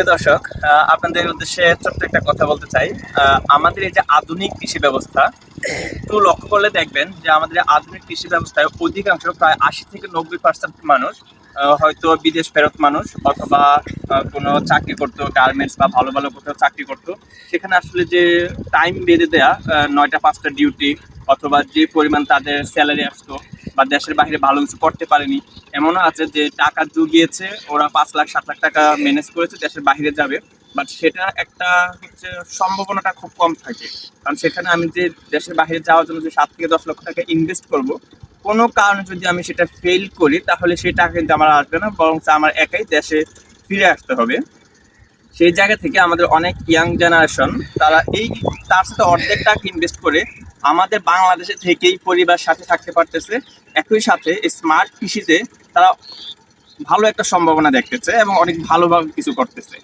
প্রিয় দর্শক আপনাদের উদ্দেশ্যে ছোট্ট একটা কথা বলতে চাই। আমাদের এই যে আধুনিক কৃষি ব্যবস্থা, একটু লক্ষ্য করলে দেখবেন যে আমাদের আধুনিক কৃষি ব্যবস্থায় অধিকাংশ প্রায় আশি থেকে নব্বই পার্সেন্ট মানুষ হয়তো বিদেশ ফেরত মানুষ অথবা কোনো চাকরি করতো গার্মেন্টস বা ভালো ভালো কোথাও চাকরি করতো। সেখানে আসলে যে টাইম বেঁধে দেয়া নয়টা পাঁচটা ডিউটি অথবা যে পরিমাণ তাদের স্যালারি আসতো বা দেশের বাইরে ভালো কিছু করতে পারেনি। এমনও আছে যে টাকা জুগিয়েছে, ওরা পাঁচ লাখ, সাত লাখ টাকা ম্যানেজ করেছে, দেশের বাইরে যাবে। বাট সেটা একটা হচ্ছে সম্ভাবনাটা খুব কম থাকে। কারণ সেখানে আমি যে দেশের বাইরে যাওয়ার জন্য যে সাত থেকে দশ লক্ষ টাকা ইনভেস্ট করব, কোনো কারণে যদি আমি সেটা ফেল করি, তাহলে সেই টাকা কিন্তু আমার আসবে না, বরং আমার একাই দেশে ফিরে আসতে হবে। সেই জায়গা থেকে আমাদের অনেক ইয়াং জেনারেশন তারা এই তার সাথে অর্ধেক টাকা ইনভেস্ট করে আমাদের বাংলাদেশে থেকেই পরিবার সাথে থাকতে পারতেছে। একই সাথে স্মার্ট কৃষিতে তারা ভালো একটা সম্ভাবনা দেখতেছে এবং অনেক ভালোভাবে কিছু করতেছে।